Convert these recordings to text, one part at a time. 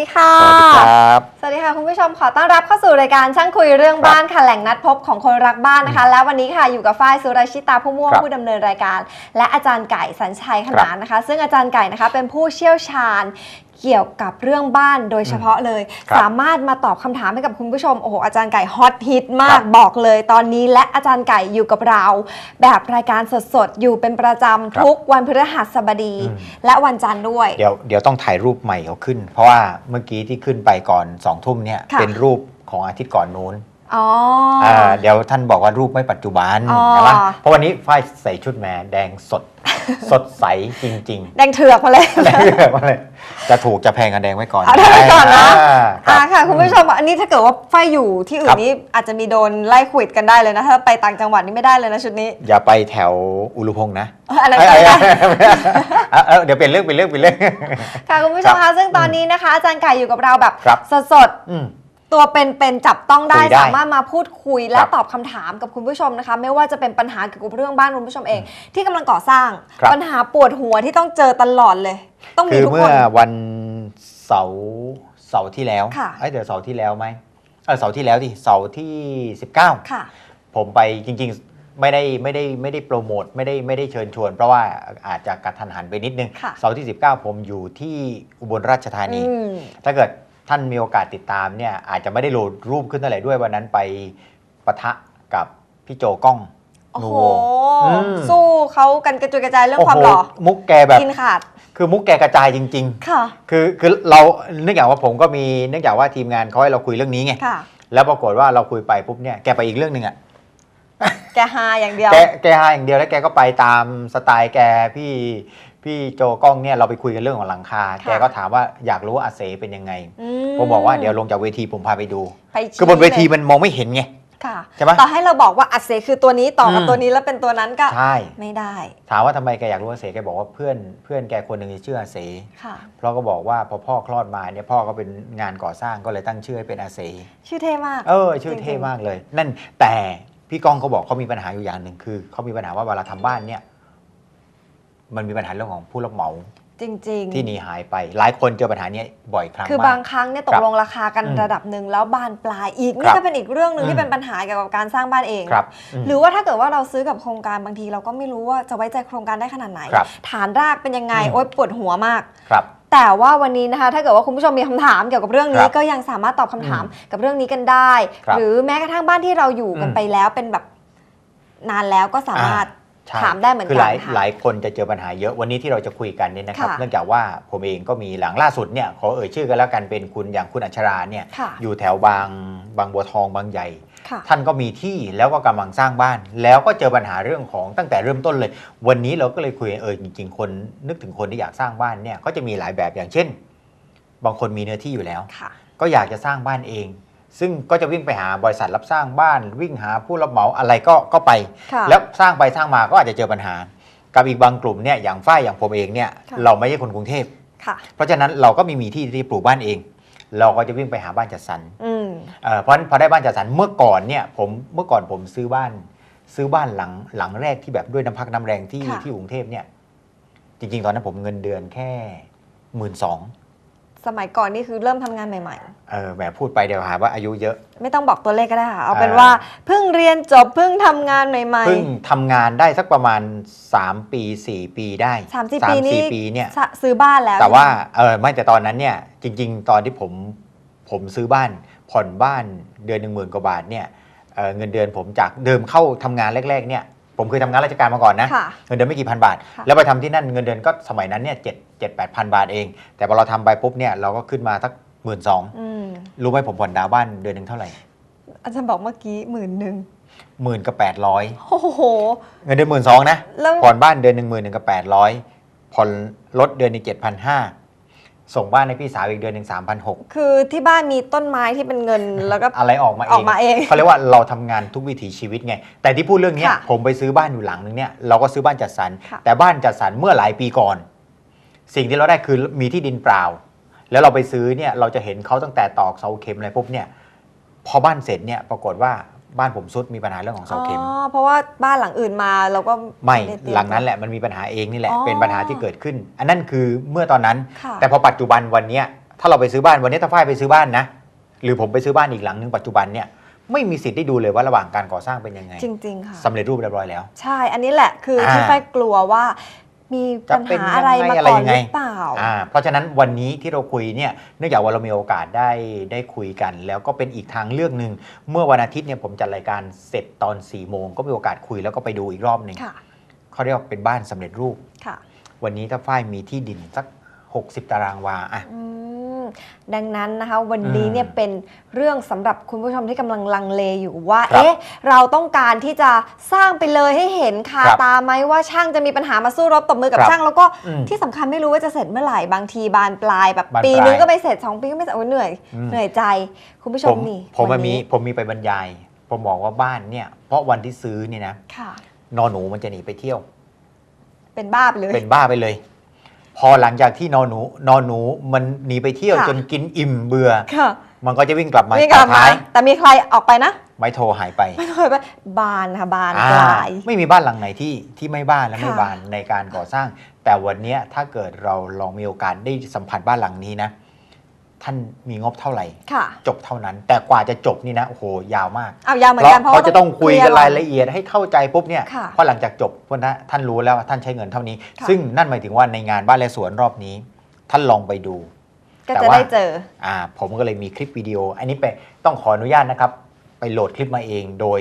ดีค่ะ สวัสดีครับ สวัสดีค่ะคุณผู้ชมขอต้อนรับเข้าสู่รายการช่างคุยเรื่องบ้านค่ะแหล่งนัดพบของคนรักบ้านนะคะ และวันนี้ค่ะอยู่กับฝ้ายสุรชิตาผู้ม่วงครับผู้ดำเนินรายการ และอาจารย์ไก่สัญชัยขนานนะคะ ซึ่งอาจารย์ไก่นะคะเป็นผู้เชี่ยวชาญ เกี่ยวกับเรื่องบ้านโดยเฉพาะเลยครับสามารถมาตอบคำถามให้กับคุณผู้ชม โอ้โห อาจารย์ไก่ฮอตฮิตมาครักบบอกเลยตอนนี้ และอาจารย์ไก่อยู่กับเรา แบบรายการสดๆ อยู่เป็นประจำครับทุกวันพฤหัสบดีอืมและวันจันทร์ด้วย เดี๋ยวเดี๋ยวต้องถ่ายรูปใหม่เขาขึ้น เพราะว่าเมื่อกี้ที่ขึ้นไปก่อนสองทุ่มเนี่ยค่ะเป็นรูปของอาทิตย์ก่อนนู้น อ๋ออาเดี๋ยวท่านบอกว่ารูปไม่ปัจจุบันอ๋อ ใช่ไหมเพราะวันนี้ฝ้ายใส่ชุดแหมแดงสด สดใสจริงแดงเถือกมาเลย ๆแดงเลือกมาเลยจะถูกจะแพงกันแดงไว้ก่อนเอาแดงไว้ก่อนนะอ่าคอ่ารับค่ะคุณผู้ชมอันนี้ถ้าเกิดว่าไฟอยู่ที่อื่ครันบนี้อาจจะมีโดนไล่ขวิดกันได้เลยนะถ้าไปต่างจังหวัดนี่ไม่ได้เลยนะชุดนี้อย่าไปแถวอุรุพงษ์นะเอออะไรเอ้ยก็เอ้ยได้เอ้ยเอ้ยเดี๋ยวเปลี่ยนเรื่องเปลี่ยนเรื่องเปลี่ยนเรื่อง ค่ะคุณผู้ชมครัคะบซึ่งตอนนี้นะคะอาจารย์ไก่อยู่กับเราแบบครับ สดอืม ๆ ตัวเป็นๆจับต้องได้คุยได้สามารถมาพูดคุยและครับตอบคำถามกับคุณผู้ชมนะคะ ไม่ว่าจะเป็นปัญหาเกี่ยวกับเรื่องบ้านคุณผู้ชมเอง ที่กำลังก่อสร้างครับ ปัญหาปวดหัวที่ต้องเจอตลอดเลย ต้องมีคือทุกเมื่คอน วันเสาร์เสาร์ที่แล้วค่ะ เอ้ยเดี๋ยวเสาร์ที่แล้วไหมเออเสาร์ที่แล้วดิเสาร์ที่ 19 ค่ะ ผมไปจริงๆไม่ได้ไม่ได้ไม่ได้โปรโมทไม่ได้ไม่ได้เชิญชวน เพราะว่าอาจจะกระทันหันไปนิดนึงค่ะ เสาร์ที่ 19 ผมอยู่ที่อุบลราชธานี อืม ถ้าเกิด ท่านมีโอกาสติดตามเนี่ยอาจจะไม่ได้โหลดรูปขึ้นเท่าไหร่ด้วยวันนั้นไปปะทะกับพี่โจกล้องโอ้นูโหโวอืมสู้เขากันกระจุยกระจายเรื่องโอ้ความโหหล่อมุกแกแบบกินขาดคือมุกแกกระจายจริง ๆ ค่ะ คือคือเราเนื่องจากว่าผมก็มีเนื่องจากว่าทีมงานเขาให้เราคุยเรื่องนี้ไงค่ะแล้วปรากฏว่าเราคุยไปปุ๊บเนี่ยแกไปอีกเรื่องหนึ่งอะแกฮาอย่างเดียวแกแกหาอย่างเดียวแล้วแกก็ไปตามสไตล์แกพี่ พี่โจกล้องเนี่ยเราไปคุยกันเรื่องของหลังคาค่ะแกก็ถามว่าอยากรู้ว่าอาเสเป็นยังไงอืผมบอกว่าเดี๋ยวลงจากเวทีผมพาไปดูไปคือบนเวทีชี้ลยมันมองไม่เห็นไงค่ะใช่ปะต่อให้เราบอกว่าอัดเสคือตัวนี้ต่อกับอืมตัวนี้แล้วเป็นตัวนั้นก็ใช่ไม่ได้ ถามว่าทำไมแกอยากรู้อาเสแกบอกว่าเพื่อนเพื่อนแกคนหนึ่งชื่ออาเสค่ะเพราะก็บอกว่าพอพ่อคลอดมาเนี่ยพ่อก็เป็นงานก่อสร้างก็เลยตั้งชื่อให้เป็นอาเสชื่อเท่มากเออชื่อจริงๆเท่มากเลย นั่นแต่พี่ก้องเขาบอกเขามีปัญหาอยู่อย่างหนึ่งคือเขามีปัญหาว่าเวลาทำบ้านเนี่ย มันมีปัญหาเรื่องของผู้รับเหมาจริงๆ ที่หนีหายไป หลายคนเจอปัญหาเนี้ยบ่อยครั้งคือมากบางครั้งเนี่ยตครักบลงราคากันอืมระดับหนึ่งแล้วบานปลายอีกครันี่บก็เป็นอีกเรื่องหนึ่งอืมที่เป็นปัญหาเกี่ยวกับการสร้างบ้านเองครับมหรือว่าถ้าเกิดว่าเราซื้อกับโครงการบางทีเราก็ไม่รู้ว่าจะไว้ใจโครงการได้ขนาดไหนครับฐานรากเป็นยังไงอืมโอ๊ยปวดหัวมากครับแต่ว่าวันนี้นะคะถ้าเกิดว่าคุณผู้ชมมีคำถามเกี่ยวกับเรื่องนี้ครับก็ยังสามารถตอบคำถามอืมกับเรื่องนี้กันได้ครับหรือแม้กระทั่งบ้านที่เราอยู่กันอืมไปแล้วเป็นแบบนานแล้วก็สามารถใช่ ถามได้เหมือนคือกัหลายค่ะหลายคนจะเจอปัญหาเยอะวันนี้ที่เราจะคุยกันเนี่ยนะครับค่ะเนื่องจากว่าผมเองก็มีหลังล่าสุดเนี่ยขอเอ่ยชื่อกันแล้วกันเป็นคุณอย่างคุณอัชราเนี่ยค่ะอยู่แถวบางบางบัวทองบางใหญ่ค่ะท่านก็มีที่แล้วก็กำลังสร้างบ้าน แล้วก็เจอปัญหาเรื่องของตั้งแต่เริ่มต้นเลย วันนี้เราก็เลยคุยเออจริง ๆ คนนึกถึงคนที่อยากสร้างบ้านเนี่ยก็จะมีหลายแบบอย่างเช่น บางคนมีเนื้อที่อยู่แล้วค่ะก็อยากจะสร้างบ้านเอง ซึ่งก็จะวิ่งไปหาบริษัทรับสร้างบ้านวิ่งหาผู้รับเหมาอะไรก็ก็ไปค่ะแล้วสร้างไปสร้างมาก็อาจจะเจอปัญหา กับอีกบางกลุ่มเนี่ยอย่างฝ้ายอย่างผมเองเนี่ยค่ะเราไม่ใช่คนกรุงเทพค่ะเพราะฉะนั้นเราก็ไมีมีที่ที่ปลูกบ้านเอง เราก็จะวิ่งไปหาบ้านจัดสรรอืมเอ่อเพราะฉะนั้นพอได้บ้านจัดสรรเมื่อก่อนเนี่ยผมเมื่อก่อนผมซื้อบ้าน ซื้อบ้านหลังหลังแรกที่แบบด้วยน้ำพักน้ำแรงที่ค่ะที่กรุงเทพเนี่ยจริงๆ ตอนนั้นผมเงินเดือนแค่หมื่นสอง สมัยก่อนนี่คือเริ่มทำงานใหม่ เออแหมพูดไปเดี๋ยวหาว่าอายุเยอะ ๆ ไม่ต้องบอกตัวเลขก็ได้ค่ะ เอาเป็นเอ่อว่าเพิ่งเรียนจบเพิ่งทำงานใหม่ เพิ่งทำงานได้สักประมาณ 3 ปี 4 ปีได้ๆสามสี่ปีนี้สี่ปีเนี่ยสะซื้อบ้านแล้วแต่ว่าเออไม่แต่ตอนนั้นเนี่ยจริง ๆ ตอนที่ผมผมซื้อบ้านผ่อนบ้านเดือนหนึ่งหมื่นกว่าบาทเนี่ยเอ่อเงินเดือนผมจากเดิมเข้าทำงานแรก ๆ เนี่ย ผมเคยทำงานราชการมาก่อนนะ ค่ะ เงินเดือนไม่กี่พันบาท ค่ะ แล้วไปทำที่นั่นเงินเดือนก็สมัยนั้นเนี่ยเจ็ดเจ็ดแปดพันบาทเอง แต่พอเราทำไปปุ๊บเนี่ยเราก็ขึ้นมาสักหมื่นสองอืมรู้ไหมผมผ่อนดาวน์บ้านเดือนหนึ่งเท่าไหร่อาจารย์บอกเมื่อกี้หมื่นหนึ่งหมื่นกับแปดร้อยโอ้โห เงินเดือนหมื่นสองนะ แล้ว ผ่อนบ้านเดือนหนึ่งหมื่นหนึ่งกับแปดร้อยผ่อนรถเดือนหนึ่งเจ็ดพันห้า ส่งบ้านให้พี่สาวอีกเดือนหนึ่งสามพันหกคือที่บ้านมีต้นไม้ที่เป็นเงินแล้วก็อะไรออกมาเอออกงมาเองเขาเรียกว่าเราทำงานทุกวิถีชีวิตไง แต่ที่พูดเรื่องเนี้ยค่ะผมไปซื้อบ้านอยู่หลังนึงเนี่ยเราก็ซื้อบ้านจัดสรรค่ะแต่บ้านจัดสรรเมื่อหลายปีก่อน สิ่งที่เราได้คือมีที่ดินเปล่า แล้วเราไปซื้อเนี่ยเราจะเห็นเขาตั้งแต่ตอกเสาเข็มอะไรปุ๊บเนี่ยพอบ้านเสร็จเนี่ยปรากฏว่า บ้านผมซุดมีปัญหาเรื่องของเสาเข็ม อ๋อเพราะว่าบ้านหลังอื่นมาเราก็ไม่ด้เตรียหลังนั้นแหละมันมีปัญหาเองนี่แหละ อ๋อเป็นปัญหาที่เกิดขึ้น อันนั้นคือเมื่อตอนนั้น ค่ะ แต่พอปัจจุบันวันเนี้ยถ้าเราไปซื้อบ้านวันนี้ถ้าฝ้ายไปซื้อบ้านนะ หรือผมไปซื้อบ้านอีกหลังหนึ่งปัจจุบันเนี่ยไม่มีสิทธิ์ได้ดูเลยว่าระหว่างการก่อสร้างเป็นยังไงจริง ๆ ค่ะ สำเร็จรูปเรียบร้อยแล้ว ใช่ อันนี้แหละคืออา ที่ไฟกลัวว่า มีปัญจะเป็นหาอะไรยังไงมาอะไรก่อนยังหไงรือเปล่าอ่า เพราะฉะนั้นวันนี้ที่เราคุยเนี่ยเนื่องจากว่าเรามีโอกาสได้ได้คุยกัน แล้วก็เป็นอีกทางเลือกหนึ่งเมื่อวันอาทิตย์เนี่ยผมจัดรายการเสร็จตอน4ี่โมงก็มีโอกาสคุยแล้วก็ไปดูอีกรอบหนึ่งค่ะเขาเรียกว่าเป็นบ้านสำเร็จรูปค่ะ วันนี้ถ้าฝ้ายมีที่ดินสัก 60 ตารางวาอะอืม ดังนั้นนะคะวันนี้อืมเนี่ยเป็นเรื่องสำหรับคุณผู้ชมที่กำลังลังเลอยู่ว่าครับเอ๊ะเราต้องการที่จะสร้างไปเลยให้เห็นคาครับตาไหมว่าช่างจะมีปัญหามาสู้รบตบมือกับครับช่าง แล้วก็อืมที่สำคัญไม่รู้ว่าจะเสร็จเมื่อไหร่บางทีบานปลายแบบบานปลายปีนึงก็ไม่เสร็จสองปีก็ไม่เสร็จโอ้ยเหนื่อยอืมเหนื่อยใจคุณผู้ชผมมนี่ผมวัมานมีนี้ผมมีไปบรรยาย ผมบอกว่าบ้านเนี่ย เพราะวันที่ซื้อเนี่ยนะค่ะนอนหนูมันจะหนีไปเที่ยว เป็นบ้าไปเลยเป็นบ้าไปเลย พอหลังจากที่นอนหนูนอนหนูมันหนีไปเที่ยวค่ะ จนกินอิ่มเบื่อ ค่ะมันก็จะวิ่งกลับมานี่กลับต่อมาท้ายแต่มีใครออกไปนะไม้โทรหายไปไม่เคยไปบานค่ะบานอ่าปลายไม่มีบ้านหลังไหนที่ที่ไม่บ้านและไม่ค่ะ บานในการก่อสร้าง แต่วันเนี้ยถ้าเกิดเราลองมีโอกาสได้สัมผัสบ้านหลังนี้นะ ท่านมีงบเท่าไหร่ ค่ะ จบเท่านั้น แต่กว่าจะจบนี่นะโอ้โหยาวมากเอายาวเหมือเพนราะกันเพราะเขาว่าจะต้องคุยกันเครายละเอียดให้เข้าใจปุ๊บเนี่ยค่ะเพราะหลังจากจบพวกนั้นท่านรู้แล้วว่าท่านใช้เงินเท่านี้ ค่ะ ซึ่งนั่นหมายถึงว่าในงานบ้านและสวนรอบนี้ ท่านลองไปดู ก็แต่จะว่า ได้เจอ อ่าผมก็เลยมีคลิปวิดีโอ อันนี้ไปต้องขออนุญาตนะครับ ไปโหลดคลิปมาเองโดย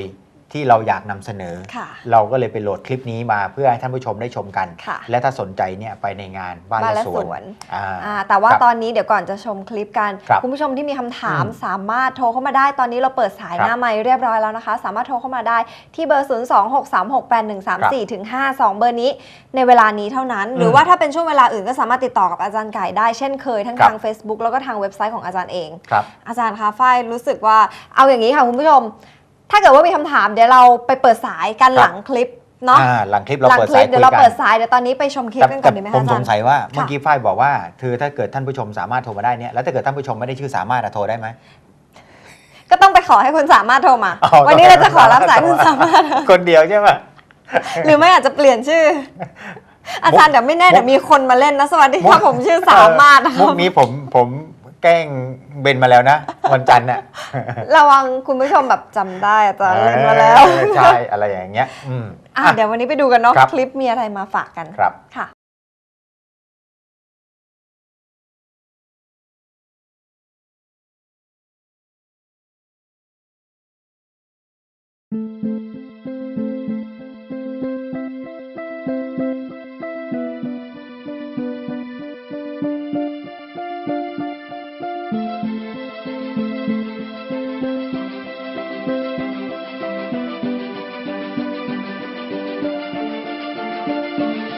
ที่เราอยากนำเสนอค่ะเราก็เลยไปโหลดคลิปนี้มาเพื่อให้ท่านผู้ชมได้ชมกันค่ะและถ้าสนใจเนี่ยไปในงานบ้านบ้านและและสสวนวนอ่าอ่าแต่ว่าครับตอนนี้เดี๋ยวก่อนจะชมคลิปกันครับณผู้ชมที่มีคำถามอืมสามารถโทรเข้ามาได้ ตอนนี้เราเปิดสายครับหน้าไมค์เรียบร้อยแล้วนะคะ สามารถโทรเข้ามาได้ที่เบอร์ 0 2 6 3 6 8 1 3 4ถึง5 2 เบอร์นี้ในเวลานี้เท่านั้น หรือว่าถ้าเป็นช่วงเวลาอื่นก็สามารถติดต่อกับอาจารย์ไก่ได้เช่นเคยทั้งครับทาง Facebook แล้วก็ทางเว็บไซต์ของอาจารย์เองครับอาจารย์คะฝ้ายรู้สึกว่าเอาอย่างนี้ค่ะคุณผู้ชม ถ้าเกิดว่ามีคำถามเดี๋ยวเราไปเปิดสายกันครับหลังคลิปเนาะอ่าหลังคลิปเราหลังเปิดคสาลิยปคุเดี๋ยยวเรากัเปินดสายเดี๋ยวตอนนี้ไปชมคลิปแต่กันก่อนดีไหมผคะมอาสจารงย์ สัยว่าเมื่อกี้ฝ้ายบอกว่าคือถ้าเกิดท่านผู้ชมสามารถโทรมาได้เนี่ยแล้วถ้าเกิดท่านผู้ชมไม่ได้ชื่อสามารถอะโทรได้ไหม ก็ต้องไปขอให้คุณสามารถโทรมา อ๋อวันนี้เราจะขอรับสายคุณสามารถ คนเดียวใช่ไหม หรือไม่อาจจะเปลี่ยนชื่อ อาจารย์เดี๋ยวไม่แน่เดี๋ยวมีคนมาเล่นนะสวัสดีครับผมชื่อสามารถนะคมุรับกนี้ผมผม แกล้งเบนมาแล้วนะ วันจันทร์น่ะระวังคุณผู้ชมแบบจำได้อาจารย์เล่นมาแล้ว เออใช่อะไรอย่างเงี้ยอืมอะอะ เดี๋ยววันนี้ไปดูกันเนาะครับ คลิปมีอะไรมาฝากกันครับ ค่ะ「คร ง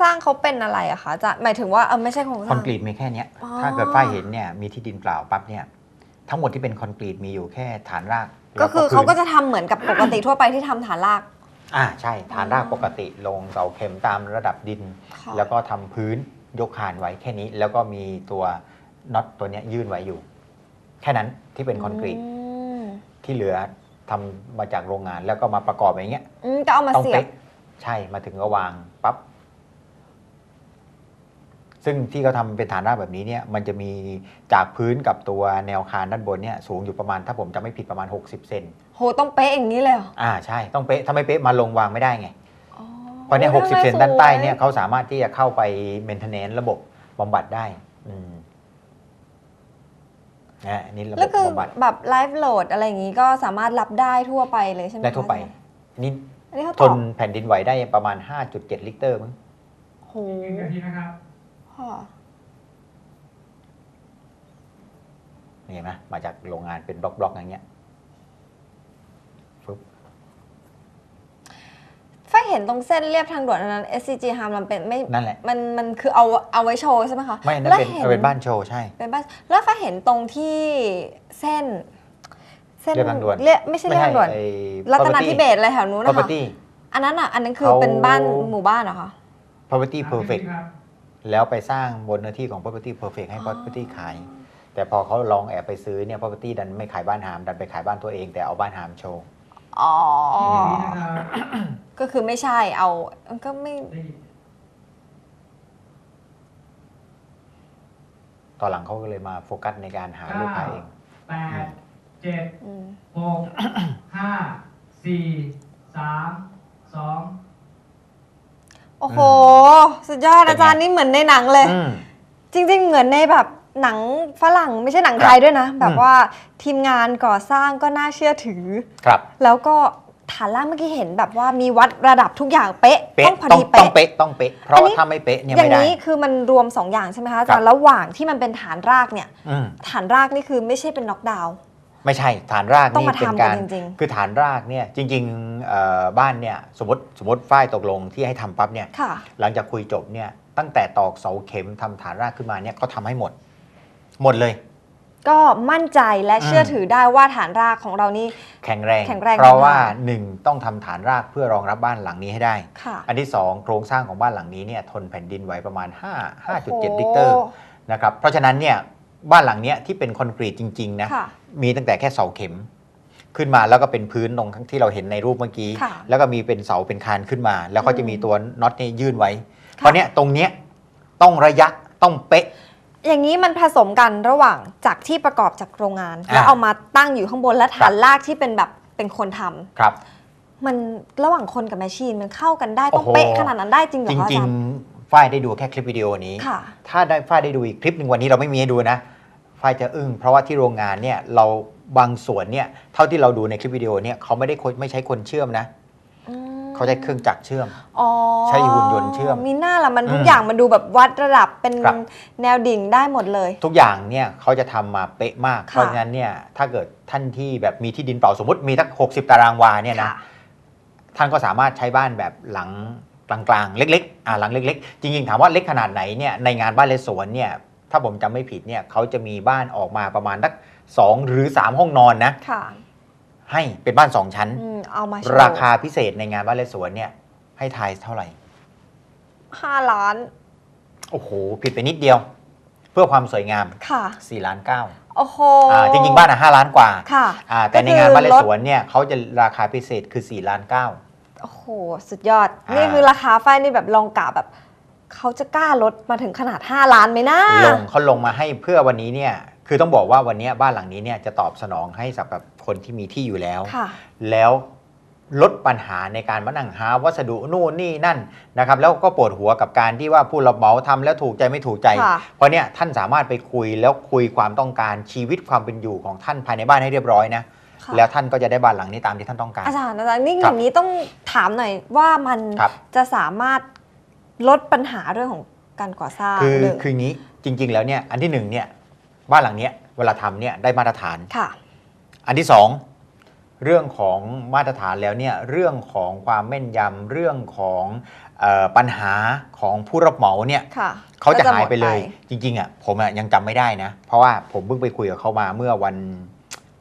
สร้างเขาเป็นอะไรอะคะอาจะหมายถึงว่าเออไม่ใช่โครงสคอร้านงกรีตมีแค่เนี้ยอ๋อ ถ้าเกิดฝ้ายเห็นเนี่ยมีที่ดินเปล่าปั๊บเนี่ยทั้งหมดที่เป็นคอนกรีตมีอยู่แค่ฐานรากก็คือแล้วเขาก็พื้นจะทำเหมือนกับปกติทั่วไปที่ทำฐานราก อ่าใช่ฐานรากอ๋อปกติลงเสาเข็มตามระดับดิน ค่ะแล้วก็ทำพื้นยกคานไว้แค่นี้ แล้วก็มีตัวน็อตตัวเนี้ยยื่นไว้อยู่ แค่นั้นที่เป็นคอนกรีตมที่เหลือทำมาจากโรงงานแล้วก็มาประกอบอย่างเงี้ยอืมก็เอามาต้องเสียบ เป๊ะใช่มาถึงก็วางปั๊บ ซึ่งที่เขาทำเป็นฐานรากแบบนี้เนี่ยมันจะมีจากพื้นกับตัวแนวคานด้านบนเนี่ยสูงอยู่ประมาณถ้าผมจำไม่ผิดประมาณ 60 เซนโหต้องเป๊ะอย่างนี้เลยเหรออ่าใช่ต้องเป๊ะถ้าไม่เป๊ะมาลงวางไม่ได้ไงอ๋อเพราะเนี่ยโอ้หกสิบทำไมเซนด้านใต้สวเนี่ยเขาสามารถที่จะเข้าไปเมนเทนเนนระบบบำบัดได้อืมนะอันนี่ระบแล้วบคือบำบัดแบบไลฟ์โหลดอะไรอย่างนี้ก็สามารถรับได้ทั่วไปเลยใช่ไหมได้ทั่วไปคะนี่อันนี้เขาทตอนบแผ่นดินไหวได้ประมาณ 5.7 ลิตรมั้งโหหนึ่งนาทีนะครับค่ะนี่ เห็นไหมมาจากโรงงานเป็นบล็อกๆอย่างเงี้ยฟึบไฟเห็นตรงเส้นเรียบทางด่วนอันนั้น SCG ฮามลำเป็นไม่นั่นแหละมันมันคือเอาเอาไว้โชว์ใช่ไหมคะไม่นั่นแล้วเป็นห็เป็นบ้านโชว์ใช่เป็นบ้านแล้วไฟเห็นตรงที่เส้น เส้นเรียบทางด่วนเรียบไม่ใช่เรียบทางด่วนไอ้รัตนาธิเบศอะไรแถวนู้นนะคะ property อันนั้นอะอันนั้นคือเขาเป็นบ้านหมู่บ้านเหรอคะ property สามสิบ perfect ครับ แล้วไปสร้างบนเนื้อที่ของ property perfect ให้อ๋อ property ขาย แต่พอเขาลองแอบไปซื้อเนี่ย property ดันไม่ขายบ้านหาม ดันไปขายบ้านตัวเอง แต่เอาบ้านหามโชว์อ๋อหนึ่งนาทีนะครับก็คือไม่ใช่เอาก็ไม่ได้ยินตอนหลังเขาก็เลยมาโฟกัสในการหาลูกค้าเองแปดเจ็ดอืมหกห้าสี่สามสอง โอ้โห สุดยอดเป็นไงอาจารย์นี่เหมือนในหนังเลย อืม จริง ๆ เหมือนในแบบหนังฝรั่งไม่ใช่หนังไทยด้วยนะ แบบว่าทีมงานก่อสร้างก็น่าเชื่อถือ ครับ แล้วก็ฐานล่างเมื่อกี้เห็นแบบว่ามีวัดระดับทุกอย่างเป๊ะ เป๊ะต้องพอต้องดีต้องเป๊ะ เป๊ะต้องเป๊ะ เพราะอันนี้ ว่าถ้าไม่เป๊ะเนี่ยอย่างไม่ได้ นี้คือมันรวม2อย่างใช่ไหมคะอาจารครัย์บระหว่างที่มันเป็นฐานรากเนี่ย อืม ฐานรากนี่คือไม่ใช่เป็นน็อกดาวน์ ไม่ใช่ฐานรากต้องนี่มาเป็นทำกันการจริงคือฐานรากเนี่ยจริงๆเอ่อบ้านเนี่ยสมมติสมมติฝ้ายตกลงที่ให้ทำปั๊บเนี่ยค่ะ หลังจากคุยจบเนี่ยตั้งแต่ตอกเสาเข็มทำฐานรากขึ้นมาเนี่ยเขาทำให้หมด หมดเลย ก็มั่นใจและอืมเชื่อถือได้ว่าฐานรากของเรานี่ แข็งแรง แข็งแรงเพราะว่ามากหนึ่งต้องทำฐานรากเพื่อรองรับบ้านหลังนี้ให้ได้ ค่ะอันที่ 2 โครงสร้างของบ้านหลังนี้เนี่ยทนแผ่นดินไหวประมาณ5โอ้โห5.7ลิตรนะครับเพราะฉะนั้นเนี่ย บ้านหลังเนี้ยที่เป็นคอนกรีตจริงๆนะค่ะมีตั้งแต่แค่เสาเข็ม ขึ้นมาแล้วก็เป็นพื้นตรงที่เราเห็นในรูปเมื่อกี้ ค่ะแล้วก็มีเป็นเสาเป็นคานขึ้นมา แล้วก็จะมีอืมตัวน็อตเนี่ยยื่นไว้ค่ะเพราะเนี้ยตรงเนี้ยต้องระยะต้องเป๊ะ อย่างนี้มันผสมกันระหว่างจากที่ประกอบจากโรงงาน อ่าแล้วเอามาตั้งอยู่ข้างบนและครัฐานบรากที่เป็นแบบเป็นคนทำครับ มันระหว่างคนกับแมชชีนมันเข้ากันได้ต้องโอ้โห เป๊ะขนาดนั้นได้จริงเหรอจคะอาริงจารย์ ๆ ฝ้ายได้ดูแค่คลิปวิดีโอนี้ค่ะถ้าได้ฝ้ายได้ดูอีกคลิปหนึ่งวันนี้เราไม่มีให้ดูนะฝ้ายจะอึ้งเพราะว่าที่โรงงานเนี่ยเราบางส่วนเนี่ยเท่าที่เราดูในคลิปวิดีโอเนี่ยเขาไม่ได้คนไม่ใช้คนเชื่อมนะอืมเขาใช้เครื่องจักรเชื่อมอ๋อใช้หุ่นยนต์เชื่อม มีหน้าละมันทุกอืมอย่างมันดูแบบวัดระดับเป็นครับแนวดิ่งได้หมดเลย ทุกอย่างเนี่ยเขาจะทำมาเป๊ะมากค่ะเพราะฉะนั้นเนี่ยถ้าเกิดท่านที่แบบมีที่ดินเปล่าสมมติมีทั้ง60ตารางวาเนี่ยนะค่ะท่านก็สามารถใช้บ้านแบบหลัง กลางๆ เล็กๆอ่าหลังเล็กๆ จริงๆ ถามว่าเล็กขนาดไหนเนี่ยในงานบ้านเลสวนเนี่ยถ้าผมจำไม่ผิดเนี่ยเขาจะมีบ้านออกมาประมาณสักสองหรือ3ห้องนอนนะค่ะให้เป็นบ้าน2ชั้น อืมเอามาโชว์ราคาพิเศษในงานบ้านเลสวนเนี่ยให้ทายเท่าไหร่ ห้าล้านโอ้โห ผิดไปนิดเดียว เพื่อความสวยงามค่ะ 4ล้านเก้าโอ้โหอ่าจริงๆ บ้านอะ5ล้านกว่าค่ะ อ่าแต่ในงานบ้านเลสวนเนี่ยเขาจะราคาพิเศษคือ4ล้านเก้า โอ้โห สุดยอด อ่านี่ นี่คือราคาไฟนี่แบบลองกะแบบ เขาจะกล้าลดมาถึงขนาด 5 ล้านไหมนะลงเขาลงมาให้เพื่อวันนี้เนี่ยคือต้องบอกว่าวันนี้บ้านหลังนี้เนี่ยจะตอบสนองให้สำหรับคนที่มีที่อยู่แล้ว ค่ะ แล้วลดปัญหาในการมานั่งหาวัสดุนู่นนี่นั่นนะครับแล้วก็ปวดหัวกับการที่ว่าผู้รับเหมาทำแล้วถูกใจไม่ถูกใจ ค่ะ เพราะเนี่ยท่านสามารถไปคุยแล้วคุยความต้องการชีวิตความเป็นอยู่ของท่านภายในบ้านให้เรียบร้อยนะค่ะ แล้วท่านก็จะได้บ้านหลังนี้ตามที่ท่านต้องการ อาจารย์อาจารย์นี่คอรับย่างนี้ต้องถามหน่อยว่ามันครับจะสามารถลดปัญหาเรื่องของการก่อสร้างคือหนึ่งคืออย่างนี้จริง ๆ แล้วเนี่ยอันที่หนึ่งเนี่ยบ้านหลังเนี้ยเวลาทำเนี่ยได้มาตรฐานค่ะอันที่สองเรื่องของมาตรฐานแล้วเนี่ยเรื่องของความแม่นยำเรื่องของเออปัญหาของผู้รับเหมาเนี่ยค่ะเขาจะก็หายไปเลยมดจริงๆอะผมอะยังจำไม่ได้นะ เพราะว่าผมเพิ่งไปคุยกับเขามาเมื่อวัน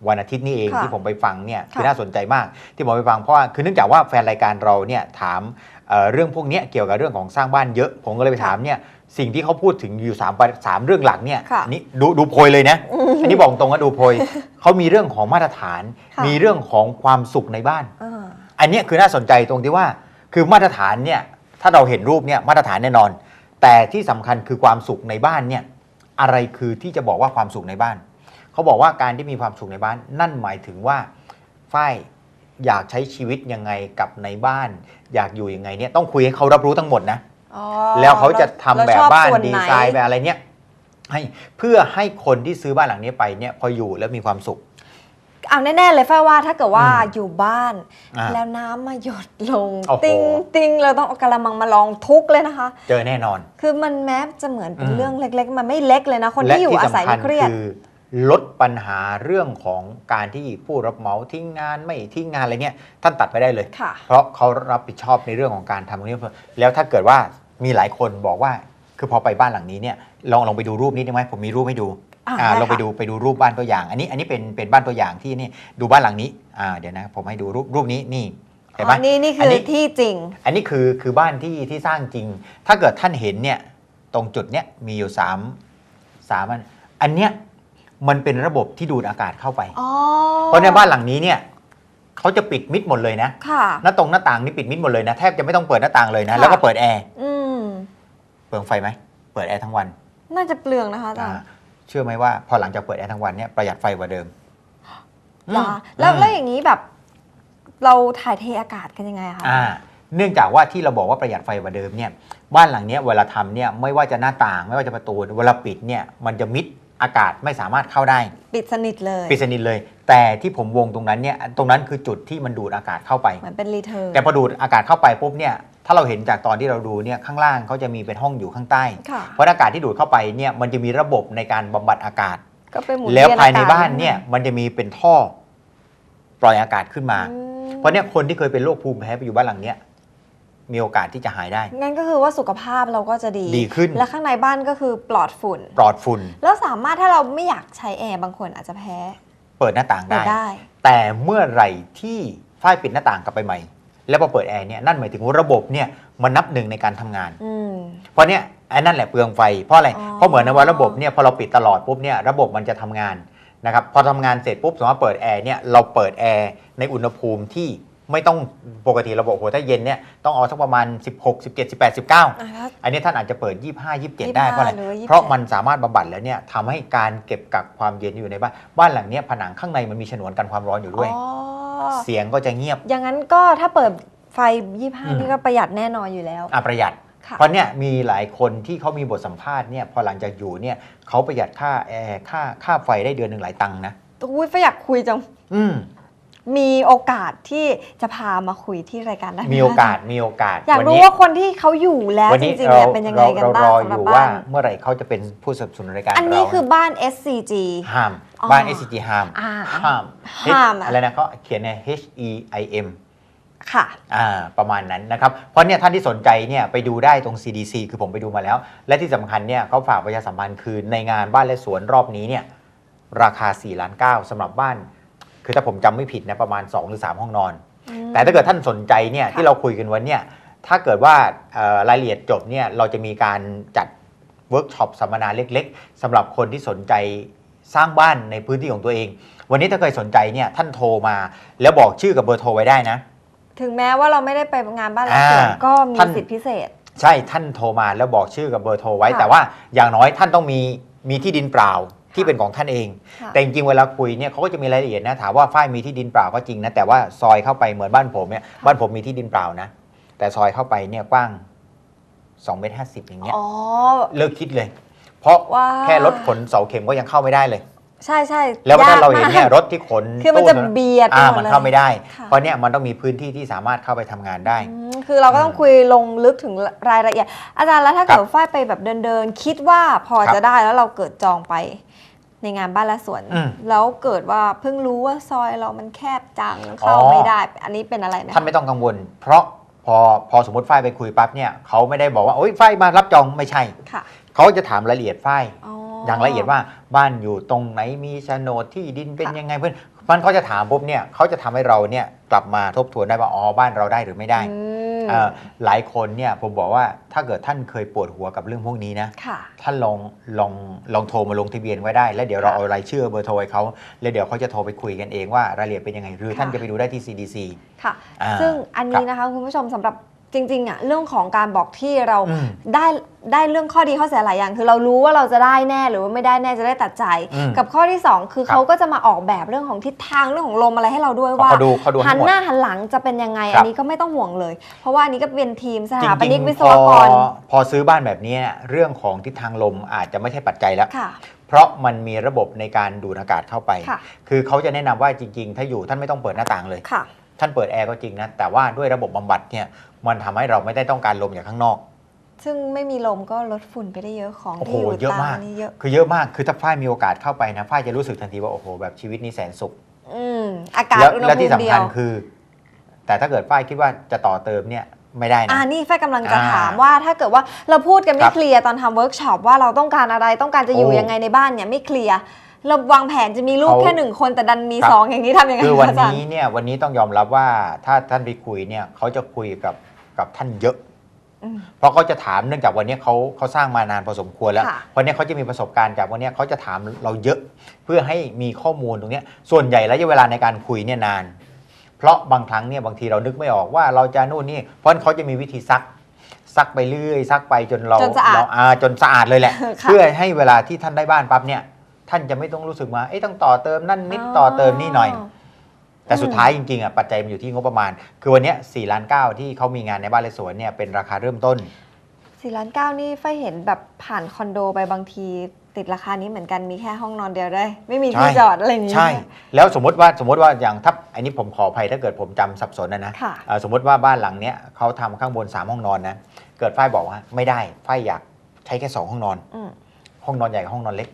วันอาทิตย์นี้เองค่ะที่ผมไปฟังเนี่ยคือค่ะน่าสนใจมาก ที่ผมไปฟังเพราะว่าคือเนื่องจากว่าแฟนรายการเราเนี่ยถามเอ่อเรื่องพวกเนี้ยเกี่ยวกับเรื่องของสร้างบ้านเยอะ ผมก็เลยไปถามเนี่ยสิ่งที่เขาพูดถึงอยู่สามประสามเรื่องหลักเนี่ยค่ะอันนี้ดูดูโพยเลยนะอันนี้บอกตรงว่าดูโพยเขามีเรื่องของมาตรฐานค่ะมีเรื่องของความสุขในบ้านอ่าอันเนี้ยคือน่าสนใจตรงที่ว่า คือมาตรฐานเนี่ยถ้าเราเห็นรูปเนี่ยมาตรฐานแน่นอน แต่ที่สำคัญคือความสุขในบ้านเนี่ยอะไรคือที่จะบอกว่าความสุขในบ้าน เขาบอกว่าการที่มีความสุขในบ้าน นั่นหมายถึงว่าฝ้ายอยากใช้ชีวิตยังไงกับในบ้าน อยากอยู่ยังไงเนี่ยต้องคุยให้เขารับรู้ทั้งหมดนะอ๋อแล้วเขาจะทำเรแบบชอบ้านส่วดีไหไซน์แบบอะไรเนี่ยให้เพื่อให้คนที่ซื้อบ้านหลังนี้ไปเนี่ยพออยู่แล้วมีความสุขเอาแน่ๆเลยฝ้ายว่าถ้าเกิดว่าอืมอยู่บ้านอ่าแล้วน้ำมาหยดลงโอ้โหติ้งติ้งเราต้องเอากระมังมาลองทุกเลยนะคะ เจอแน่นอน คือมันแม้จะเหมือนเป็นอืมเรื่องเล็ก ๆ มันไม่เล็กเลยนะ คนและที่อยู่อาศัยสำคัญไม่เครียดคือ ลดปัญหาเรื่องของการที่ผู้รับเหมาทิ้งงานไม่ทิ้งงานอะไรเนี่ยท่านตัดไปได้เลยค่ะเพราะเขารับผิดชอบในเรื่องของการทำตรงนี้แล้วถ้าเกิดว่ามีหลายคนบอกว่าคือพอไปบ้านหลังนี้เนี่ยลองลองไปดูรูปนี้ได้ไหมผมมีรูปให้ดูอ่าอ่าได้ลองไปค่ะดูไปดูรูปบ้านตัวอย่าง อันนี้อันนี้เป็นเป็นบ้านตัวอย่างที่นี่ดูบ้านหลังนี้อ่าเดี๋ยวนะผมให้ดูรูปรูปนี้นี่เห็นไหมอ๋อนี่นี่อัคืนอนี้ที่จริง อันนี้คือคือบ้านที่ที่สร้างจริง ถ้าเกิดท่านเห็นเนี่ยตรงจุดเนี้ยมีอยู่สามสามอันอันเนี้ย มันเป็นระบบที่ดูดอากาศเข้าไป อ๋อเพราะในบ้านหลังนี้เนี่ยเขาจะปิดมิดหมดเลยนะ ค่ะ หน้าตรงหน้าต่างนี่ปิดมิดหมดเลยนะ แทบจะไม่ต้องเปิดหน้าต่างเลยนะ ค่ะ แล้วก็เปิดแอร์ อืม เปลืองไฟไหม เปิดแอร์ทั้งวันน่าจะเปลืองนะคะอาจารอ่าย์เชื่อไหมว่าพอหลังจากเปิดแอร์ทั้งวันเนี่ยประหยัดไฟกว่าเดิมเหรอแล้วอืมแล้วอย่างนี้แบบ เราถ่ายเทอากาศกันยังไงอะคะ อ่า เนื่องจากว่าที่เราบอกว่าประหยัดไฟกว่าเดิมเนี่ย บ้านหลังเนี้ยเวลาทำเนี่ยไม่ว่าจะหน้าต่างไม่ว่าจะประตูเวลาปิดเนี่ยมันจะมิด อากาศไม่สามารถเข้าได้ ปิดสนิทเลย ปิดสนิทเลย แต่ที่ผมวงตรงนั้นเนี่ยตรงนั้นคือจุดที่มันดูดอากาศเข้าไปเหมือนเป็นรีเทิร์นแต่พอดูดอากาศเข้าไปปุ๊บเนี่ยถ้าเราเห็นจากตอนที่เราดูเนี่ยข้างล่างเขาจะมีเป็นห้องอยู่ข้างใต้ค่ะเพราะอากาศที่ดูดเข้าไปเนี่ยมันจะมีระบบในการบำบัดอากาศก็เป็นหมุนแล้วเวียนภายในอากศบ้านเนี่ยมันจะมีเป็นท่อ ปล่อยอากาศขึ้นมาอืมเพราะเนี่ยคนที่เคยเป็นโรคภูมิแพ้ไปอยู่บ้านหลังเนี้ย มีโอกาสที่จะหายได้ งั้นก็คือว่าสุขภาพเราก็จะดี ดีขึ้น และข้างในบ้านก็คือปลอดฝุ่น ปลอดฝุ่น แล้วสามารถถ้าเราไม่อยากใช้แอร์บางคนอาจจะแพ้ เปิดหน้าต่างเปิได้ดได้ แต่เมื่อไหร่ที่ฝ้ายปิดหน้าต่างกลับไปใหม่ แล้วพอเปิดแอร์เนี่ยนั่นหมายถึงว่าระบบเนี่ยมันนับหนึ่งในการทำงานอืมเพราะเนี่ยไอ้นั่นแหละเปลืองไฟ เพราะอะไรอ๋อเพราะเหมือนในว่าระบบเนี่ยพอเราปิดตลอดปุ๊บเนี่ยระบบมันจะทำงานนะครับพอทำงานเสร็จปุ๊บสมมติว่าเปิดแอร์เนี่ยเราเปิดแอร์ในอุณหภูมิที่ ไม่ต้องปกติระบบโหถ้าเย็นเนี่ยต้องเอาสักประมาณ 16 17 18 19อะถ้าอันนี้ท่านอาจจะเปิด 25 27 ได้25เพราะอะไรหรือว่า27เพราะมันสามารถบำบัดแล้วเนี่ยทำให้การเก็บกักความเย็นอยู่ในบ้านบ้านหลังเนี้ยผนังข้างในมันมีฉนวนกันความร้อนอยู่ด้วยอ๋อเสียงก็จะเงียบ อย่างนั้นก็ถ้าเปิดไฟอืม25 นี่ก็ประหยัดแน่นอนอยู่แล้วอะประหยัดค่ะเพราะเนี่ยมีหลายคนที่เขามีบทสัมภาษณ์เนี่ยพอหลังจากอยู่เนี่ยเขาประหยัดค่าแอร์ค่าค่าไฟได้เดือนหนึ่งหลายตังค์นะอุ้ยไฟอยากคุยจัง อืม มีโอกาสที่จะพามาคุยที่รายการได้ไหมีโอกาสมีโอกาส อยากวันรู้นี้ว่าคนที่เขาอยู่แล้ววันจนี้ริงๆเราเนี่ยเป็นยังไงกันเราบ้างรอสำอหรับยู่บ้าว่านเมื่อไหร่เขาจะเป็นผู้สนับสนุนรายการอันนี้เราคือบ้าน SCG ห้ามอ๋อบ้าน SCG ห้ามอ่าห้ามห้ามอะอะไรนะเขาเขียนใน H E I M ค่ะอ่าประมาณนั้นนะครับ เพราะเนี่ยท่านที่สนใจเนี่ยไปดูได้ตรง CDC คือผมไปดูมาแล้ว และที่สำคัญเนี่ยเขาฝากประชาสัมพันธ์คือในงานบ้านและสวนรอบนี้เนี่ยราคา 4 ล้าน 9สำหรับบ้าน คือถ้าผมจำไม่ผิดนะประมาณ 2 หรือ 3 ห้องนอน แต่ถ้าเกิดท่านสนใจเนี่ยค่ะ ที่เราคุยกันวันเนี่ยถ้าเกิดว่าเอ่อรายละเอียดจบเนี่ยเราจะมีการจัดเวิร์กช็อปสัมมนาเล็กๆสำหรับคนที่สนใจสร้างบ้านในพื้นที่ของตัวเอง วันนี้ถ้าเคยสนใจเนี่ยท่านโทรมาแล้วบอกชื่อกับเบอร์โทรไว้ได้นะ ถึงแม้ว่าเราไม่ได้ไปงานบ้านและสวนอ่าก็มีท่าน สิทธิพิเศษ ใช่ท่านโทรมาแล้วบอกชื่อกับเบอร์โทรไว้ ค่ะ แต่ว่าอย่างน้อยท่านต้องมีมีที่ดินเปล่า ที่เป็นของท่านเองค่ะแต่จริงๆเวลาคุยเนี่ยเขาก็จะมีรายละเอียดนะถามว่าฝ้ายมีที่ดินเปล่าก็จริงนะแต่ว่าซอยเข้าไปเหมือนบ้านผมเนี่ยบ้านผมมีที่ดินเปล่านะ แต่ซอยเข้าไปเนี่ยกว้าง2เมตรห้อย่างเงี้ยอ๋อ เลิกคิดเลย เพราะว่าแค่รถขนเสาเข็มก็ยังเข้าไม่ได้เลย ใช่ใช่แล้วถ้าเราเห็นกมกเนี่ยรถที่ขนคือมันจะตู้เบียดไปอ่าหมดมันเลยเข้าไม่ได้ค่ะเพราะเนี่ยมันต้องมีพื้นที่ที่สามารถเข้าไปทำงานได้อืม คือเราก็ต้องอืมคุยลงลึกถึงรายละเอียด อาจารย์แล้วถ้าครัเกิบดฝ้ายไปแบบเดินๆ คิดว่าพอครับจะได้แล้วเราเกิดจองไปในงานบ้านและสวนอืมแล้วเกิดว่าเพิ่งรู้ว่าซอยเรามันแคบจังเข้าอ๋อไม่ได้ อันนี้เป็นอะไรนะท่านไม่ต้องกังวล เพราะพอพอสมมติฝ้ายไปคุยปั๊บเนี่ยเขาไม่ได้บอกว่าโอ้ยฝ้ายมารับจองไม่ใช่ค่ะเขาจะถามรายละเอียดฝ้ายอ๋ออย่างละเอียดว่าบ้านอยู่ตรงไหนมีโฉนดที่ดินเป็นค่ะยังไงเพื่อนมันเขาจะถามปุ๊บเนี่ยเขาจะทำให้เราเนี่ยกลับมาทบทวนได้ว่าอ๋อบ้านเราได้หรือไม่ได้อืมเอ่อ หลายคนเนี่ยผมบอกว่าถ้าเกิดท่านเคยปวดหัวกับเรื่องพวกนี้นะค่ะท่านลองลองลองโทรมาลงทะเบียนไว้ได้ แล้วเดี๋ยวเราค่ะเอารายชื่อเบอร์โทรให้เขาแล้วเดี๋ยวเขาจะโทรไปคุยกันเองว่ารายละเอียดเป็นยังไงหรือท่านค่ะจะไปดูได้ที่ CDC ค่ะอ่าซึ่งอันนี้ครับนะคะคุณผู้ชมสำหรับ จริงๆอะเรื่องของการบอกที่เราอืมได้ได้เรื่องข้อดีข้อเสียหลายอย่าง คือเรารู้ว่าเราจะได้แน่หรือว่าไม่ได้แน่จะได้ตัดใจ อืมกับข้อที่2คือครับ เขาก็จะมาออกแบบเรื่องของทิศทางเรื่องของลมอะไรให้เราด้วยว่า เขาดูเขาดูหัให้นหมด หน้าหันหลังจะเป็นยังไง ครัอับนนี้ก็ไม่ต้องห่วงเลย เพราะว่าอันนี้ก็เป็นทีมสจถาปรินิงกวิๆศพวอกรพอซื้อบ้านแบบนี้เนี่ยเรื่องของทิศทางลมอาจจะไม่ใช่ปัจจัยแล้ว ค่ะ เพราะมันมีระบบในการดูดอากาศเข้าไป ค่ะ คือเขาจะแนะนำว่าจริง ๆ ถ้าอยู่ท่านไม่ต้องเปิดหน้าต่างเลย ค่ะ ท่านเปิดแอร์ก็จริงนะแต่ว่าด้วยระบบบำบัดเนี่ยมันทำให้เราไม่ได้ต้องการลมจากข้างนอก ซึ่งไม่มีลมก็ลดฝุ่นไปได้เยอะของโอ้โหที่อยู่เยอะตามมากนี่เยอะคือเยอะมากคือถ้าฝ้ายมีโอกาสเข้าไปนะฝ้ายจะรู้สึกทันทีว่าโอ้โหแบบชีวิตนี้แสนสุขอืมอากาศแล้วอุณหและภูที่มิสำเดียคัญวคือ แต่ถ้าเกิดฝ้ายคิดว่าจะต่อเติมเนี่ยไม่ได้นะอ่านี่แฟกำลังจะอ่าถามว่าถ้าเกิดว่าเราพูดกันคไม่รับเคลียร์ตอนทำเวิร์กช็อปว่าเราต้องการอะไรต้องการจะอยู่โอ้ยังไงในบ้านเนี่ยไม่เคลียร์ เราวางแผนจะมีลูกเขาแค่หนึ่งคนแต่ดันมีครับ สองอย่างนี้ทำยังไงคือวันะาจารย์นี้เนี่ยวันนี้ต้องยอมรับว่าถ้าท่านไปคุยเนี่ยเขาจะคุยกับกับท่านเยอะ อืม เพราะเขาจะถามเนื่องจากวันนี้เขาเขาสร้างมานานพอสมควรแล้วค่ะ วันนี้เขาจะมีประสบการณ์จากวันนี้เขาจะถามเราเยอะ เพื่อให้มีข้อมูลตรงเนี้ยส่วนใหญ่ระยะเวลาในการคุยเนี่ยนาน เพราะบางครั้งเนี่ยบางทีเรานึกไม่ออกว่าเราจะนู่นนี่เพราะฉะนั้นเขาจะมีวิธีซัก ซักไปเรื่อย ซักไปจนเราจนสะอาดเราอ่าจนสะอาดเลยแหละ ค่ะ เพื่อให้เวลาที่ท่านได้บ้านปั๊บเนี่ย ท่านจะไม่ต้องรู้สึกว่าเอ้ยต้องต่อเติมนั่นนิดต่อเติมนี่หน่อย แต่สุดท้ายจริงๆอะปัจจัยมันอยู่ที่งบประมาณ คือวันเนี้สี่ล้านเก้าที่เขามีงานในบ้านและสวนเนี่ยเป็นราคาเริ่มต้นสี่ล้านเก้านี่ไฟเห็นแบบผ่านคอนโดไปบางทีติดราคานี้เหมือนกันมีแค่ห้องนอนเดียวได้วยไม่มีที่ใช่จอดอะไรอย่างนี้ใช่ แล้วสมมติว่าสมมติว่าอย่างถ้าอันนี้ผมขออภัยถ้าเกิดผมจำสับสนนะนะค่ะเอ่อสมมติว่าบ้านหลังเนี้ยเขาทำข้างบน 3 ห้องนอนนะเกิดฝ้ายบอกว่าไม่ได้ฝ้ายอยากใช้แค่ 2 ห้องนอนอืมห้องนอนใหญ่กับห้องนอนเล็ก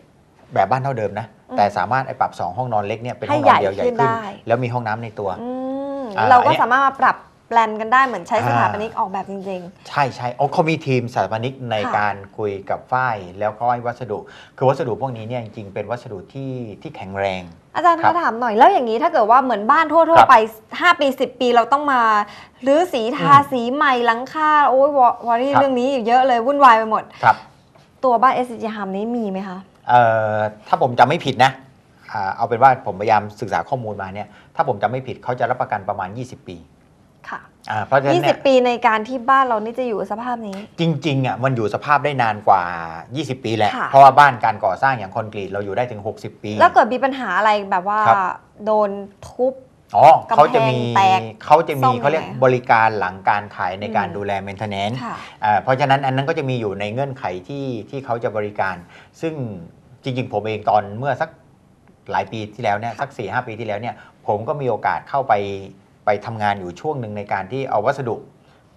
แบบบ้านเท่าเดิมนะอืมแต่สามารถไอ้ปรับ 2 ห้องนอนเล็กเนี่ยเป็นให้ห้องนอนเดียวใหใหญ่ญ่ขึ้นขึ้นได้แล้วมีห้องน้ำในตัวอืมอ่าเราก็อันเนี้ยสามารถมาปรับแปลนกันได้เหมือนใช้สถาปนิกอ่าออกแบบจริงใช่ใช่โอ้เขามีทีมสถาปนิกในค่ะการคุยกับฝ้ายแล้วก็ให้วัสดุ คือวัสดุพวกนี้เนี่ยจริงๆเป็นวัสดุที่ที่แข็งแรงๆอาจารย์ครัคะบถามหน่อยแล้วอย่างนี้ถ้าเกิดว่าเหมือนบ้านทั่ควรับๆไป 5 ปี 10 ปีเราต้องมาหรือสีทาอืมสีใหม่หลังคาโอ้ยวอวอรี่ครับเรื่องนี้อยู่เยอะเลยวุ่นวายไปหมดครับตัวบ้าน s c g h a m นี้มีไหมคะเอ่อ ถ้าผมจำไม่ผิดนะอ่าเอาเป็นว่าผมพยายามศึกษาข้อมูลมาเนี่ยถ้าผมจำไม่ผิดเขาจะรับประกันประมาณ 20 ปีค่ะอ่าเพราะฉะนั้นเนี่ย20 ปีในการที่บ้านเรานี่จะอยู่สภาพนี้ จริงๆอะมันอยู่สภาพได้นานกว่า 20 ปีแหละค่ะเพราะว่าบ้านการก่อสร้างอย่างคอนกรีตเราอยู่ได้ถึง 60 ปี แล้วเกิดมีปัญหาอะไรแบบว่าครับโดนทุบ อ๋อเขาจะมีกำแพงแตกเขาจะซ่มีอมเขาเรียกยังไงบริการหลังการขายในการอืมดูแล maintenance ค่ะอ่าเพราะฉะนั้นอันนั้นก็จะมีอยู่ในเงื่อนไขที่ที่เขาจะบริการ ซึ่งจริง ๆ ผมเองตอนเมื่อสักหลายปีที่แล้วเนี่ยสัก4ี่หปีที่แล้วเนี่ยผมก็มีโอกาสเข้าไปไปทำงานอยู่ช่วงหนึ่งในการที่เอาวัสดุ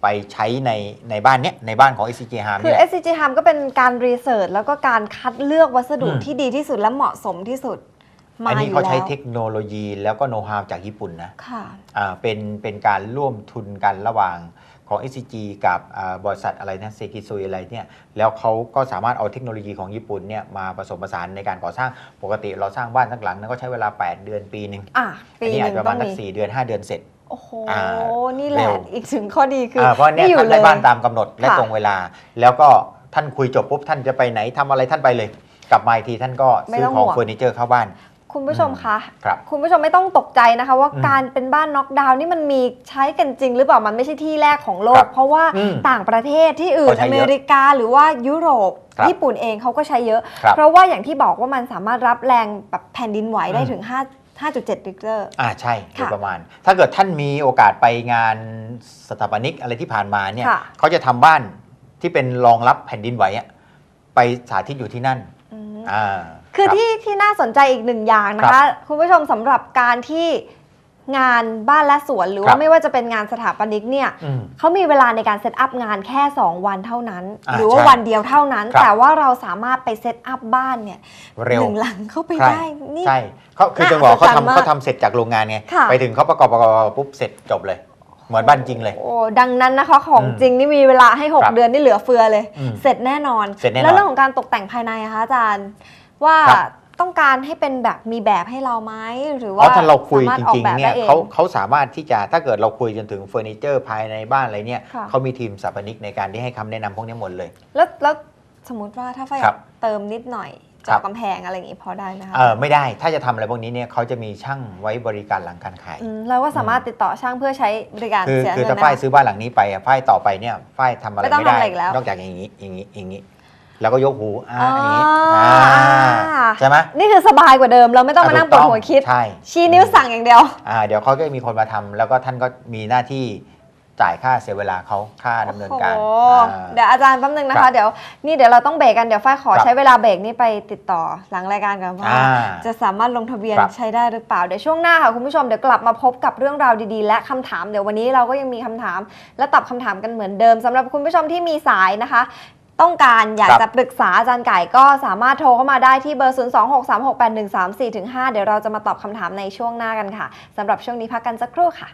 ไปใช้ในในบ้านเนี้ยในบ้านของ SCG Harm คือนี่แหละ s c g h a m ก็เป็นการรีเสิร์ชแล้วก็การคัดเลือกวัสดุอืมที่ดีที่สุดและเหมาะสมที่สุดมา อันอนี้ยู่เขาแล้ใช้วเทคโนโลยีแล้วก็โน้ตฮาวจากญี่ปุ่นนะค่ะอ่าเป็นเป็นการร่วมทุนกันระหว่างของ SCG กับอ่าบริษัทอะไรนะเซกิซุยอะไรเนี่ยแล้วเขาก็สามารถเอาเทคโนโลยีของญี่ปุ่นเนี่ยมาผสมผสานในการก่อสร้างปกติเราสร้างบ้านทั้งหลังนั้นก็ใช้เวลา 8 เดือนปีหนึ่งอะปีอันนี้หอาจนึ่งจะประต้มาอณงสักมีสี่เดือน 5 เดือนเสร็จโอ้โหอ่านี่แหละเร็วอีกถึงข้อดีคืออ่าเพราะเนี่ยไม่อยู่ท่านเลได้ยบ้านตามกำหนดและค่ะตรงเวลา แล้วก็ท่านคุยจบปุ๊บท่านจะไปไหนทำอะไรท่านไปเลย กลับมาอีกทีท่านก็ไม่ซื้ต้อองของห่วงเฟอร์นิเจอร์เข้าบ้าน คุณผู้ชมคะครับ คุณผู้ชมไม่ต้องตกใจนะคะ ว่าอืมการเป็นบ้านน็อกดาวน์นี่มันมีใช้กันจริง หรือเปล่ามันไม่ใช่ที่แรกของโลครักบเพราะว่าอืมต่างประเทศที่อื่นเขาใช้อเยอะเมริกาหรือว่ายุโรปครับญี่ปุ่นเองเขาก็ใช้เยอะครับเพราะว่าอย่างที่บอกว่ามันสามารถรับแรงแบบแผ่นดินไหวได้อืมถึง 5 5.7ริกเตอร์อ่าใช่โดยค่ะประมาณ ถ้าเกิดท่านมีโอกาสไปงานสถาปนิกอะไรที่ผ่านมาเนี่ยค่ะเขาจะทำบ้านที่เป็นรองรับแผ่นดินไหวอะไปสาธิตอยู่ที่นั่นอืมอ่า คือรับที่ที่น่าสนใจอีกหนึ่งอย่างนะครัคะบคุณผู้ชมสำหรับการที่งานบ้านและสวนหรือครัว่าบไม่ว่าจะเป็นงานสถาปนิกเนี่ยอืมเขามีเวลาในการเซตอัพงานแค่ 2 วันเท่านั้นอ่าหรือว่าใช่วันเดียวเท่านั้นครับแต่ว่าเราสามารถไปเซตอัพบ้านเนี่ยเร็วหนึ่งหลังเข้าไปใช่ได้นี่ใช่เขาคือน่าจะบอกเขาอัศจรรย์มากทำเขาทำเสร็จจากโรงงานไงค่ะไปถึงเขาประกอบประกอบประกอบปุ๊บเสร็จจบเลยเหมือนบ้านจริงเลย โอ้ ดังนั้นนะคะของอืมจริงนี่มีเวลาให้ครั6บเดือนนี่เหลือเฟือเลยอืมเสร็จแน่นอนเสร็จแน่นอน แล้วเรื่องของการตกแต่งภายในอะคะอาจารย์ ว่าครับ ต้องการให้เป็นแบบมีแบบให้เราไหมหรือเพว่าราะถ้าเราคุยสมถจออกริงแบบๆเนี่ยได้อง เขาเขาสามารถที่จะถ้าเกิดเราคุยจนถึงเฟอร์นิเจอร์ภายในบ้านอะไรเนี่ยค่ะ เขามีทีมสถาปนิกในการที่ให้คำแนะนำพวกนี้หมดเลย แล้วแล้วสมมติว่าถ้าไฟอครัยาบกเติมนิดหน่อยครัจาบกกำแพงอะไรอย่างงี้พอได้ไหมคะเออไม่ได้ถ้าจะทำอะไรพวกนี้เนี่ยเขาจะมีช่างไว้บริการหลังการขาย อืมเราก็สามารถติดต่อช่างเพื่อใช้บริการคือเสียคือเงินถ้าไหมฝ้ายคะ ซื้อบ้านหลังนี้ไปอะฝ้ายต่อไปเนี่ยฝ้ายทำอะไรไม่ต้องไม่ได้ทำอะไรอีกแล้ว นอกจากอย่างนี้อย่างนี้อย่างนี้ แล้วก็ยกหูอ่าอ๋ออย่างนี้อ่อ่าใช่ไหมนี่คือสบายกว่าเดิม เราไม่ต้องมานั่งปวดหัวคิด ใช่ชี้นิ้วสั่งอย่างเดียวอ่าเดี๋ยวเขาก็มีคนมาทำแล้วก็ท่านก็มีหน้าที่จ่ายค่าเสียเวลาเขาค่าดำเนินการโอ้โหอ่าเดี๋ยวอาจารย์แป๊บนึงนะครัคะบเดี๋ยวนี่เดี๋ยวเราต้องเบรกกัน เดี๋ยวฝ้ายขอครับใช้เวลาเบรกนี้ไปติดต่อหลังรายการกันว่าอ่าจะสามารถลงทะเบียนครับใช้ได้หรือเปล่า เดี๋ยวช่วงหน้าค่ะคุณผู้ชมเดี๋ยวกลับมาพบกับเรื่องราวดีๆ และคำถามเดี๋ยววันนี้เราก็ยังมีคำถาม และตอบคำถามกันเหมือนเดิมสำหรับคุณผู้ชมที่มีสายนะคะ ต้องการอยากจะปรึกษาอาจารย์ไก่ก็สามารถโทรเข้ามาได้ที่เบอร์ 026368134-5 เดี๋ยวเราจะมาตอบคำถามในช่วงหน้ากันค่ะสำหรับช่วงนี้พักกันสักครู่ค่ะ